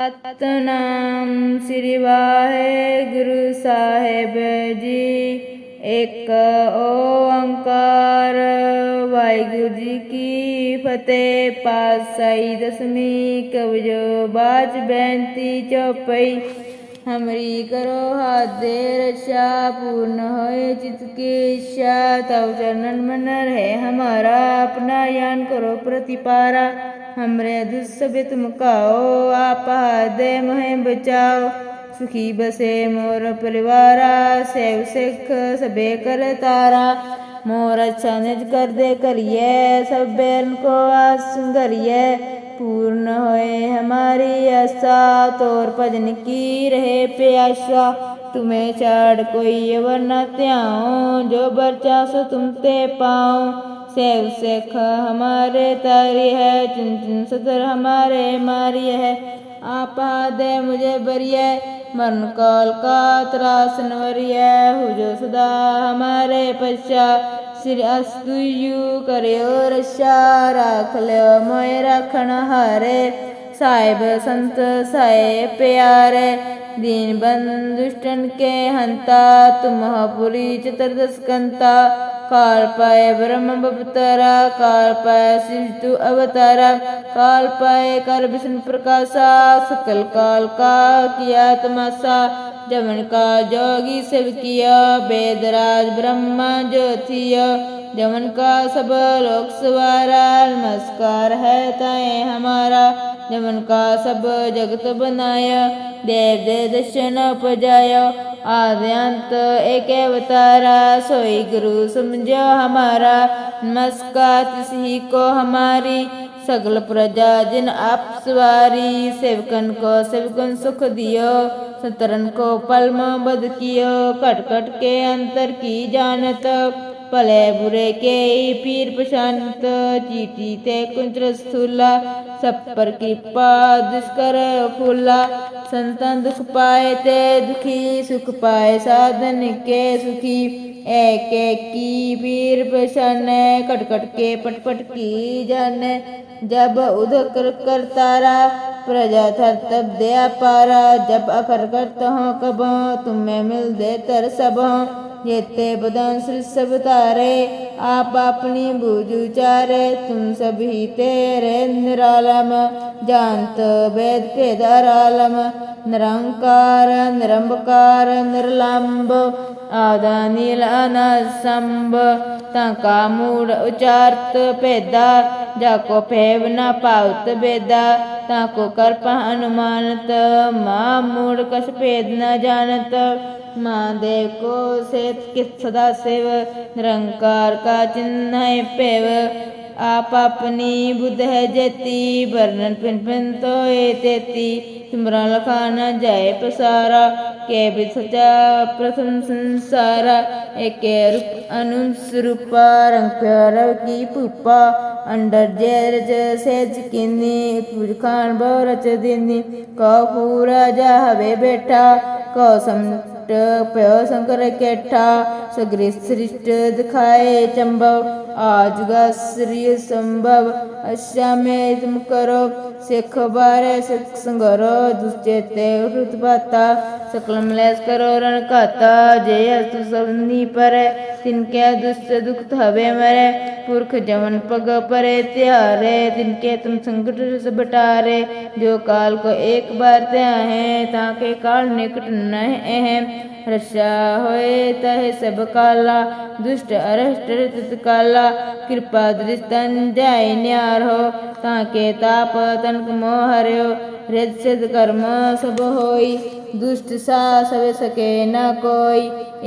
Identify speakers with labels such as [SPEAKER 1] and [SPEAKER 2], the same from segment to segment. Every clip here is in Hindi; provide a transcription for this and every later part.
[SPEAKER 1] ਸਤਨਾਮ ਸ੍ਰੀ ਵਾਹਿਗੁਰੂ ਸਾਹਿਬ ਜੀ। ਇੱਕ ਓੰਕਾਰ। ਵਾਹਿਗੁਰੂ ਜੀ ਕੀ ਫਤਿਹ। ਪਾਸਾਈ ਦਸਵੀਂ ਕਵਜੋ ਬਾਜ ਬੈਂਤੀ ਚੌਪਈ। हमरी करो हाथे रक्षा, पूर्ण हो चित की इच्छा। तव चरण मन रहे हमारा, अपना यान करो प्रतिपारा। हमरे दुस्सभित मुकाओ आप दे महे बचाओ। सुखी बसे मोर परिवार, सेव सिख सबे कर तारा। मोर अच्छा निज कर दे करिए, सब बैन को आस सुंगरिए पूर्ण होए हमारी आशा। तोर भजन की रहे प्यासा तुम्हें छाड़ कोई अवर न त्याओ जो बर्चा सो तुम ते पाओ सेव सेख हमारे तारी है, चुन सदर हमारे मारी है। आप दे मुझे बरिए मरण काल का त्रास नवरिय। हो जो सदा हमारे पश्चात श्री अस्तुयु करियो रक्षा राख लियो मोय राखण हारे साहिब संत साहे प्यारे दीन बंधु दुष्टन के हंता तुम पुरी चतुर्दश कंता काल पाए ब्रह्म बवतारा काल पाए शिव अवतारा काल पाए कर विष्णु प्रकाशा सकल काल का किया तमाशा जमन का जोगी शिव किया वेदराज ब्रह्मा ज्योतिया। जमन का सब लोक सवारा, नमस्कार है तय हमारा। जमन का सब जगत बनाया, देव दे दर्शन उपजाया आद्यंत एक अवतारा, सोई गुरु समझो हमारा। नमस्कार तिसी को हमारी सगल प्रजा, जिन आप सवारी। सेवकन को सेवकन सुख दियो, सतरन को पलम बद कियो। कट कट के अंतर की जानत। भले बुरे के पीर प्रशांत चीटी ते कुंत्र स्थूला सब पर कृपा दुष्कर फूला। संतान दुख पाए ते दुखी सुख पाए साधन के सुखी। एक एक की पीर प्रसन्न कट कट के पट पट की जाने। जब उधर कर, कर तारा प्रजा थर तब दया पारा। जब अखर करत हो कब तुम्हें मिल दे तर सब जेते बदन श्री सब तारे, आप अपनी बूझ उचारे तुम सभी तेरे निरालम, जानत वेद पेदारालम निरंकार, निरंबकार, निर्लंब आदा नील अनसंभ ताका मूड उचारत पेदा, जाको फेव न पावत बेदा। ताको कर्प अनुमानत माँ मूड कस भेद न जानत। महादेव को सेत कित सदा सेव, निरंकार का चिन्ह पेव। आप अपनी बुद्ध है जेती, वर्णन पिन पिन तो ए तेती। तुमरा लखाना जाए पसारा के भी सचा प्रथम संसारा। एक रूप अनुस्वरूपा रंग प्यार की पुपा ਅੰਡਰ ਜੇਰਜ ਸੇਜ ਕਿੰਨੀ ਫੁਰਖਾਨ ਬੋਰਚ ਦਿਨੀ ਕੋ ਪੂਰਾ ਜਾ ਹਵੇ ਬੇਟਾ ਕੋ ਸਮ सम प्यो शंकर केठा, सगरी सृष्ट दिखाए चंबव आजुगा श्री संभव, अश्या में तुम करो सिख बारे सिख संगरो, दुश्चेते हृत पाता, सकल मलेश करो रण खाता जय अस्तु सबनी पर, तिनके दुष्ट दुख हवे मरे, पुरख जमन पग परे त्यारे, तिनके तुम संकट बटारे, जो काल को एक बार त्या है ताके काल निकट न है। रक्षा होए तह सब काला, दुष्ट अरष्ट तत्काला काला। कृपा दृष्टन जाय न्यार हो, ताके ताप तनक मोह हर्यो हृद सिद्ध कर्म सब होई, दुष्ट सा सब सके न कोई।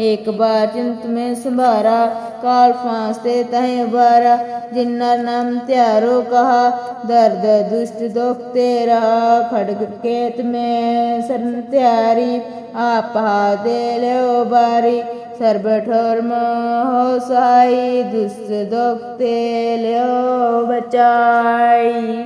[SPEAKER 1] एक बार चिंत में संभारा, काल फांसते तहे बारा। जिन्ना नाम त्यारो कहा, दर्द दुष्ट दोखते रहा। खड़ग केत में सरन त्यारी, आप दे लो बारी। सर्व ठोर्म हो सहाई दुष्ट दोखते लो बचाई।